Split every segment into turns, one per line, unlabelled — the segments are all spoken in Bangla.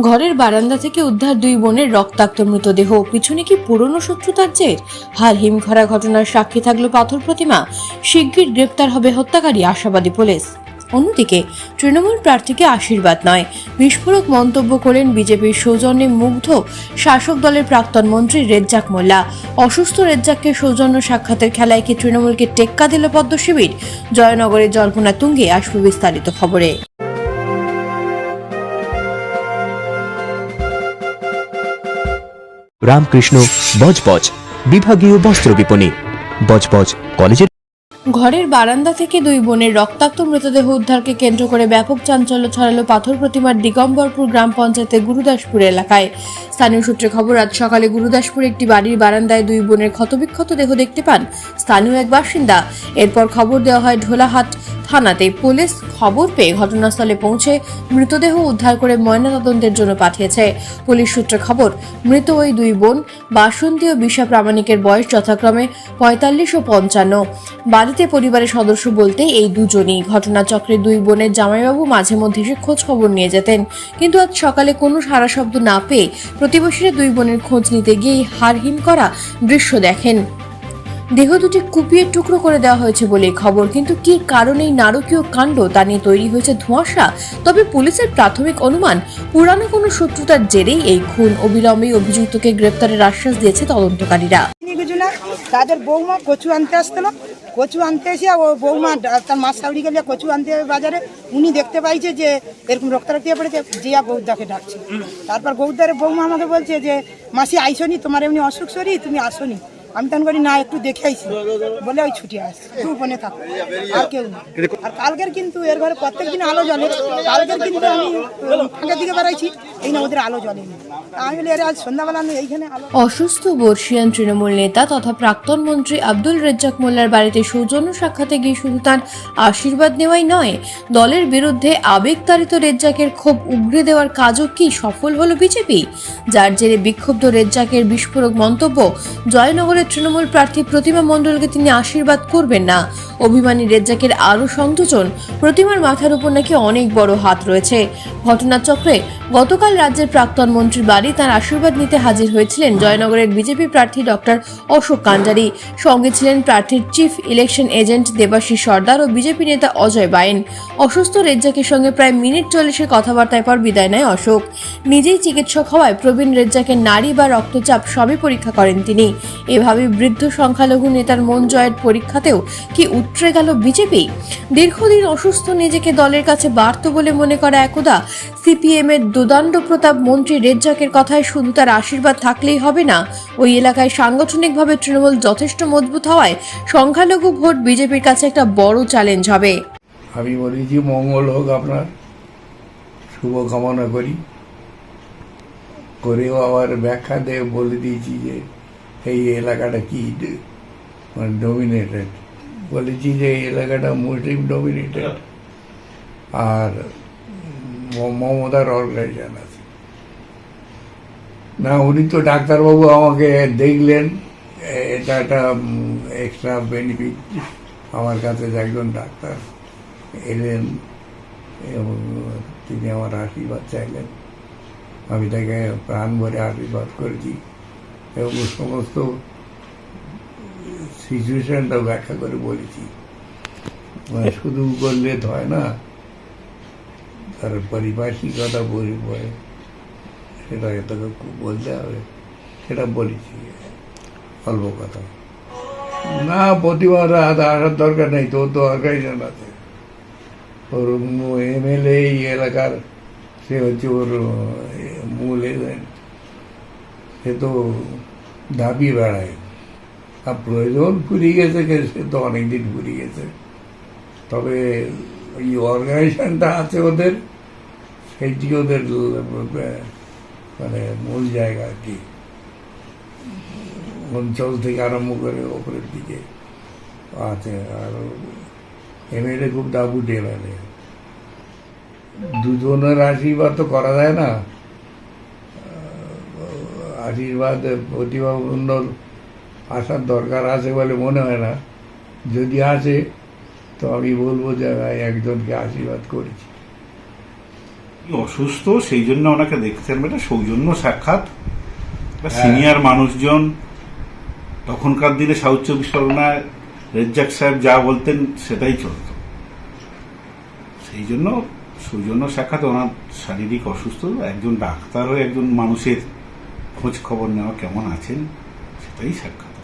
ঘরের বারান্দা থেকে উদ্ধার দুই বোনের রক্তাক্ত মৃতদেহ। পিছনে কি পুরনো শত্রুতার জের? হাল হিমখরা ঘটনার সাক্ষী থাকল পাথর প্রতিমা। শিগগির গ্রেপ্তার হবে হত্যাকারী আশাবাদী পুলিশ। অন্যদিকে, তৃণমূল প্রার্থীকে আশীর্বাদ নয়। বিস্ফোরক মন্তব্য করেন বিজেপির সৌজন্যে মুগ্ধ শাসক দলের প্রাক্তন মন্ত্রী রেজ্জাক মোল্লা। অসুস্থ রেজ্জাককে সৌজন্য সাক্ষাতের খেলায় কি তৃণমূলকে টেক্কা দিল পদ্ম শিবির জয়নগরের জল্পনা তুঙ্গে আসবে বিস্তারিত খবরে।
রামকৃষ্ণ বজবজ বিভাগীয় বস্ত্র বিপণী। বজবজ কলেজের
ঘরের বারান্দা থেকে দুই বোনের রক্তাক্ত মৃতদেহ উদ্ধারকে কেন্দ্র করে ব্যাপক চাঞ্চল্য ছড়ালো পাথর প্রতিমার দিগম্বরপুর গ্রাম পঞ্চায়েতের গুরুদাসপুর এলাকায়। স্থানীয় সূত্রে খবর, আজ সকালে গুরুদাসপুর একটি বাড়ির বারান্দায় দুই বোনের ক্ষতবিক্ষত দেহ দেখতে পান স্থানীয় এক বাসিন্দা। এরপর খবর দেওয়া হয়, ঢোলাহাট থানাতে পুলিশ খবর পেয়ে ঘটনাস্থলে পৌঁছে মৃতদেহ উদ্ধার করে ময়নাতদন্তের জন্য পাঠিয়েছে। পুলিশ সূত্রে খবর, মৃত ওই দুই বোন বাসন্তী ও বিশা প্রামাণিকের বয়স যথাক্রমে পঁয়তাল্লিশ ও পঞ্চান্ন। বাড়িতে পরিবারের সদস্য বলতে এই দুজনই ঘটনাচক্রে দুই বোনের জামাইবাবু মাঝে মধ্যে এসে খোঁজ খবর নিয়ে যেতেন। কিন্তু আজ সকালে কোনো সারা শব্দ না পেয়ে প্রতিবেশীরা দুই বোনের খোঁজ নিতে গিয়ে হারহিম করা দৃশ্য দেখেন। দেহ দুটি কুপিয়ে টুকরো করে দেওয়া হয়েছে বলে খবর। কিন্তু কি কারণে নারকীয় কাণ্ড তা নিয়ে তৈরি হয়েছে ধোঁয়াশা? তবে পুলিশের প্রাথমিক অনুমান, পুরানো কোনো শত্রুতার জেরেই এই খুন অবিলম্বে অভিযুক্তকে গ্রেপ্তারের আশ্বাস দিয়েছে তদন্তকারীরা।
তাদের বৌমা কচু আনতে আসছিল কচু আনতে এসে ও বৌমা তার মাছ সাউরি গেলে কচু আনতে বাজারে, উনি দেখতে পাইছে যে এরকম রক্তারক্তি পড়েছে জিয়া গৌদাকে ডাকছে। তারপর গৌদারের বৌমা আমাকে বলছে যে, মাসি, আইসনি, তোমার এমনি অসুখ সরি তুমি আসনি। আমি তখন করি না, একটু দেখে আইছি বলে, ওই ছুটি আসছে বোনে থাকো, আর কেউ আর কালকের কিন্তু এর ঘরে প্রত্যেক দিন আলো জ্বলে, কালকের কিন্তু আমি ফাঁকের দিকে বেড়াইছি।
অসুস্থ বর্ষিয়ান তৃণমূল নেতা তথা প্রাক্তন মন্ত্রী আব্দুল রেজ্জাক মোল্লার বাড়িতে সৌজন্য সাক্ষাতে গিয়ে শুধু তার আশীর্বাদ নেওয়াই নয়, দলের বিরুদ্ধে আবেগতাড়িত রেজ্জাকের ক্ষোভ উগরে দেওয়ার কাজও কি সফল হলো বিজেপি? যার জেরে বিক্ষুব্ধ রেজ্জাকের বিস্ফোরক মন্তব্য, জয়নগরের তৃণমূল প্রার্থী প্রতিমা মণ্ডলকে তিনি আশীর্বাদ করবেন না। অভিমানী রেজ্জাকের আরও সংযোজন, প্রতিমার মাথার উপর নাকি অনেক বড় হাত রয়েছে। ঘটনাচক্রে গতকাল রাজ্যের প্রাক্তন মন্ত্রীর বাড়ি তার আশীর্বাদ নিতে হাজির হয়েছিলেন জয়নগরের বিজেপি প্রার্থী ডক্টর অশোক কাঞ্জারি। সঙ্গে ছিলেন প্রার্থীর chief election agent Debashis Sardar ও বিজেপি নেতা অজয় বাইন অসুস্থ রেজ্জাকের সঙ্গে প্রায় মিনিট চল্লিশের কথাবার্তায় পর বিদায় নেয় অশোক। নিজেই চিকিৎসক হওয়ায় প্রবীণ রেজ্জাকের নারী বা রক্তচাপ সবই পরীক্ষা করেন তিনি। এভাবে বৃদ্ধ সংখ্যালঘু নেতার মন জয়ের পরীক্ষাতেও কি উতরে গেল বিজেপি? দীর্ঘদিন অসুস্থ নিজেকে দলের কাছে বাড়ত বলে মনে করা একদা সিপিএম এর দুদণ্ড প্রতাপ মন্ত্রী রেজ্জাকের কথায় শুধু তার আশীর্বাদ থাকলেই হবে না, ওই এলাকায় সাংগঠনিকভাবে তৃণমূল যথেষ্ট মজবুত হওয়ায় সংখ্যালঘু ভোট বিজেপির কাছে একটা বড় চ্যালেঞ্জ হবে।
আমি বলেছি মঙ্গল হোক আপনার, শুভ কামনা করি। করেও আবার ব্যাখ্যা দিয়ে বলে দিয়েছি যে এই এলাকাটা কি মানে ডমিনেটেড বলেছি যে এই এলাকাটা মুসলিম ডমিনেটেড আর মমতার অর্গানাইজেশন আছে। না, উনি তো ডাক্তারবাবু আমাকে দেখলেন এটা একটা এক্সট্রা বেনিফিট আমার কাছে একজন ডাক্তার এলেন এবং তিনি আমার আশীর্বাদ চাইলেন। আমি তাকে প্রাণ ভরে আশীর্বাদ করেছি এবং সমস্ত সিচুয়েশনটা ব্যাখ্যা করে বলেছি। মানে শুধু করলে হয় না তার পারিপার্শ্বিকতা বই পড়ে সেটা তোকে বলতে হবে। সেটা বলেছি। অল্প কথা। না, প্রতিবার আসার দরকার নেই, তোর তো অর্গানাইজেশন আছে। ওর এমএলএ এই এলাকার, সে হচ্ছে ওর মূল এজেন্ট সে তো দাবি বেড়ায়। আর প্রয়োজন ফুরিয়ে গেছে, সে তো অনেকদিন ফুরিয়ে গেছে। তবে ওই অর্গানাইজেশনটা আছে ওদের সেইটি ওদের মানে মূল জায়গা আর কি। অঞ্চল থেকে আরম্ভ করে ওপরের দিকে আছে। আর এমএলএ খুব দাবুট এমএলএ দুজনের আশীর্বাদ তো করা যায় না। আশীর্বাদ প্রতিভা মণ্ডল আসার দরকার আছে বলে মনে হয় না। যদি আসে তো আমি বলব যে আমি একজনকে আশীর্বাদ করেছি।
অসুস্থ সেই জন্য ওনাকে দেখতেন এটা সৌজন্য সাক্ষাৎ। সিনিয়র মানুষজন। তখনকার দিনে সাউথ চব্বিশ পরগনায় রেজ্জাক সাহেব যা বলতেন সেটাই চলত। সেই জন্য সৌজন্য সাক্ষাৎ ওনার শারীরিক অসুস্থ। একজন ডাক্তার হয়ে একজন মানুষের খোঁজ খবর নেওয়া কেমন আছেন সেটাই সাক্ষাৎ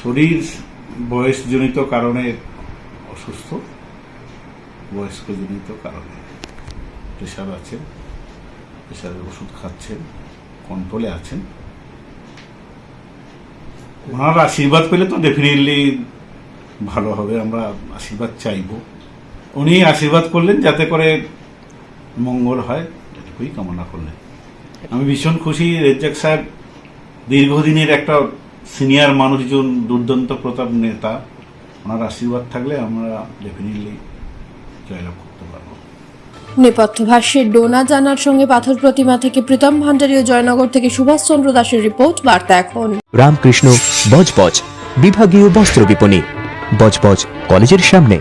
শরীর বয়সজনিত কারণে অসুস্থ বয়স্কজনিত কারণে প্রেশার আছেন প্রেশারের ওষুধ খাচ্ছেন কন্ট্রোলে আছেন। ওনার আশীর্বাদ পেলে তো ডেফিনেটলি ভালো হবে, আমরা আশীর্বাদ চাইব। উনি আশীর্বাদ করলেন যাতে করে মঙ্গল হয়, এটুকুই কামনা করলেন। আমি ভীষণ খুশি, রেজ্জাক সাহেব দীর্ঘদিনের একটা সিনিয়র মানুষজন, দুর্দান্ত প্রতাপ নেতা। ওনার আশীর্বাদ থাকলে আমরা ডেফিনেটলি জয়লাভ করতে পারব।
নেপথ্য ভাষ্যে ডোনা জানার সঙ্গে পাথর প্রতিমা থেকে প্রীতম ভান্ডারী ও জয়নগর থেকে সুভাষচন্দ্র দাসের রিপোর্ট বার্তা এখন।
রামকৃষ্ণ বজবজ বিভাগীয় বস্ত্র বিপণী বজবজ কলেজের সামনে।